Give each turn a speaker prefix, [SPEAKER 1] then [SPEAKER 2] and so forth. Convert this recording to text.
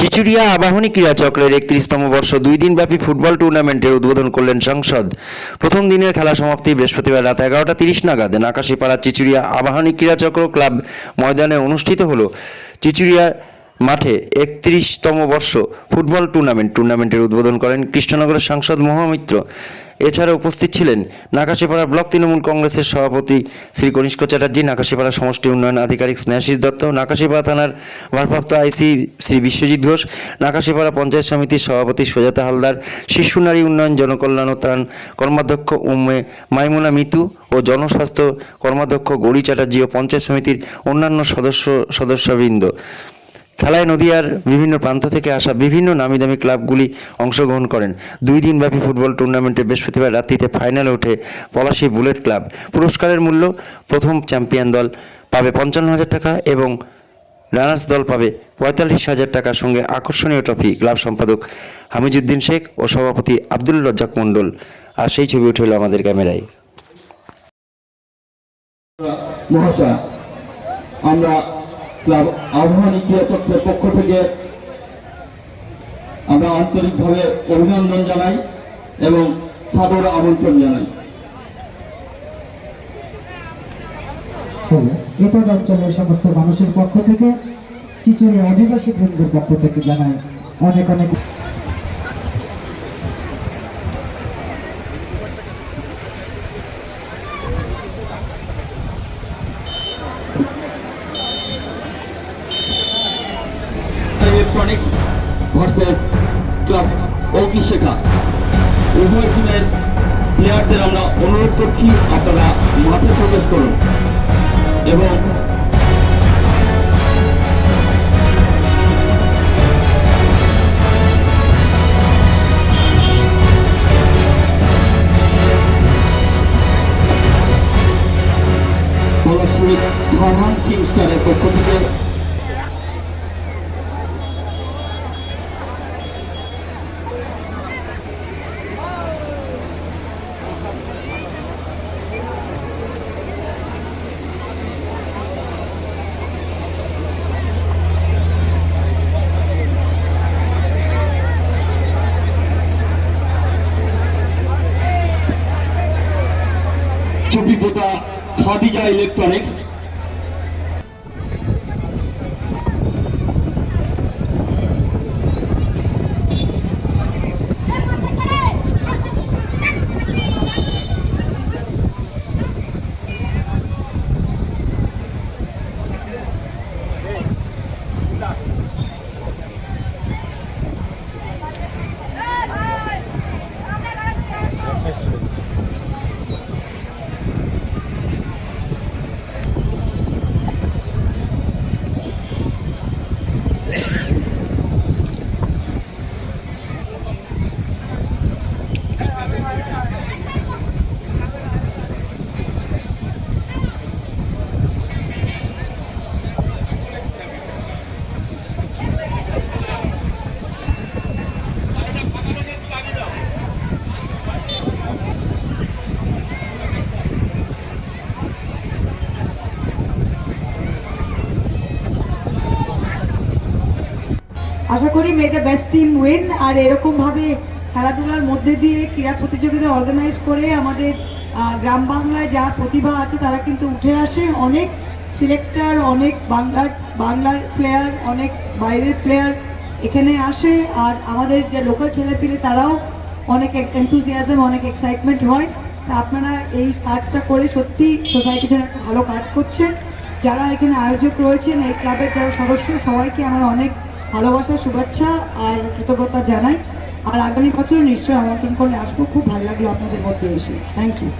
[SPEAKER 1] চিচুড়িয়া আবাহনী ক্রীড়াচক্রের একত্রিশতম বর্ষ দুই দিনব্যাপী ফুটবল টুর্নামেন্টের উদ্বোধন করলেন সাংসদ। প্রথম দিনের খেলা সমাপ্তি বৃহস্পতিবার রাত এগারোটা তিরিশ নাগাদ নাকাশিপাড়া চিচুড়িয়া আবাহনী ক্রীড়াচক্র ক্লাব ময়দানে অনুষ্ঠিত হল। চিচুড়িয়া মাঠে একত্রিশতম বর্ষ ফুটবল টুর্নামেন্ট টুর্নামেন্টের উদ্বোধন করেন কৃষ্ণনগরের সাংসদ মহামিত্র। এছাড়া উপস্থিত ছিলেন নাকাশিপাড়া ব্লক তৃণমূল কংগ্রেসের সভাপতি শ্রী কনিষ্ক চ্যাটার্জি, নাকাশিপাড়া সমষ্টি উন্নয়ন আধিকারিক স্নেহাশিস দত্ত, নাকাশিপাড়া থানার ভারপ্রাপ্ত আইসি শ্রী বিশ্বজিৎ ঘোষ, নাকাশিপাড়া পঞ্চায়েত সমিতির সভাপতি সুজাতা হালদার, শিশু নারী উন্নয়ন জনকল্যাণ ত্রাণ কর্মাধ্যক্ষ উম্মে মাইমুনা মিতু ও জনস্বাস্থ্য কর্মাধ্যক্ষ গৌরী চ্যাটার্জি ও পঞ্চায়েত সমিতির অন্যান্য সদস্য সদস্যবৃন্দ। খেলায় নদিয়ার বিভিন্ন প্রান্ত থেকে আসা বিভিন্ন নামি দামি ক্লাবগুলি অংশগ্রহণ করেন। দুই দিনব্যাপী ফুটবল টুর্নামেন্টে বৃহস্পতিবার রাত্রিতে ফাইনালে ওঠে পলাশী বুলেট ক্লাব। পুরস্কারের মূল্য প্রথম চ্যাম্পিয়ন দল পাবে পঞ্চান্ন হাজার টাকা এবং রানার্স দল পাবে পঁয়তাল্লিশ হাজার টাকার সঙ্গে আকর্ষণীয় ট্রফি ক্লাব সম্পাদক হামিজুদ্দিন শেখ ও সভাপতি আব্দুল রজ্জাক মণ্ডল। আর সেই ছবি উঠে এলো আমাদের ক্যামেরায়।
[SPEAKER 2] আমরা ক্লাব আহ্বানী ক্রিয়া চক্রের পক্ষ থেকে আমরা আন্তরিকভাবে অভিনন্দন জানাই এবং সাদর আমন্ত্রণ জানাই।
[SPEAKER 3] হলো অঞ্চলের সমস্ত মানুষের পক্ষ থেকে কিছু আদিবাসী বৃন্দের পক্ষ থেকে জানায় অনেক অনেক
[SPEAKER 2] ইলেকট্রনিক্স ভার্সেস ক্লাব অগ্নিশেখা উভয় টিমের প্লেয়ারদের আমরা অনুরোধ করছি, আপনারা মাঠে প্রবেশ করুন। এবং পলাশপুর ধর্মান কিংস্টারের পক্ষ থেকে চুপিপোতা খাদিজা ইলেকট্রনিক্স
[SPEAKER 4] আশা করি may the best team win আর এরকম ভাবে খেলাধুলার মধ্যে দিয়ে ক্রীড়া প্রতিযোগিতা অর্গানাইজ করে আমাদের গ্রাম বাংলায় যার প্রতিভা আছে তারা কিন্তু উঠে আসে। অনেক সিলেক্টার অনেক বাংলার বাংলার প্লেয়ার অনেক বাইরের প্লেয়ার এখানে আসে। আর আমাদের যে লোকাল ছেলেপিলে তারাও অনেক এনথুজিয়াজম অনেক এক্সাইটমেন্ট হয়। তা আপনারা এই কাজটা করে সত্যি সোসাইটিতে একটা ভালো কাজ করছেন যারা এখানে আয়োজক রয়েছেন, এই ক্লাবের যারা সদস্য, সবাইকে আমার অনেক ভালোবাসা, শুভেচ্ছা আর কৃতজ্ঞতা জানাই। আর আগামী বছর নিশ্চয়ই আমন্ত্রণ করে আসব। খুব ভালো লাগল আপনাদের মধ্যে এসে। Thank you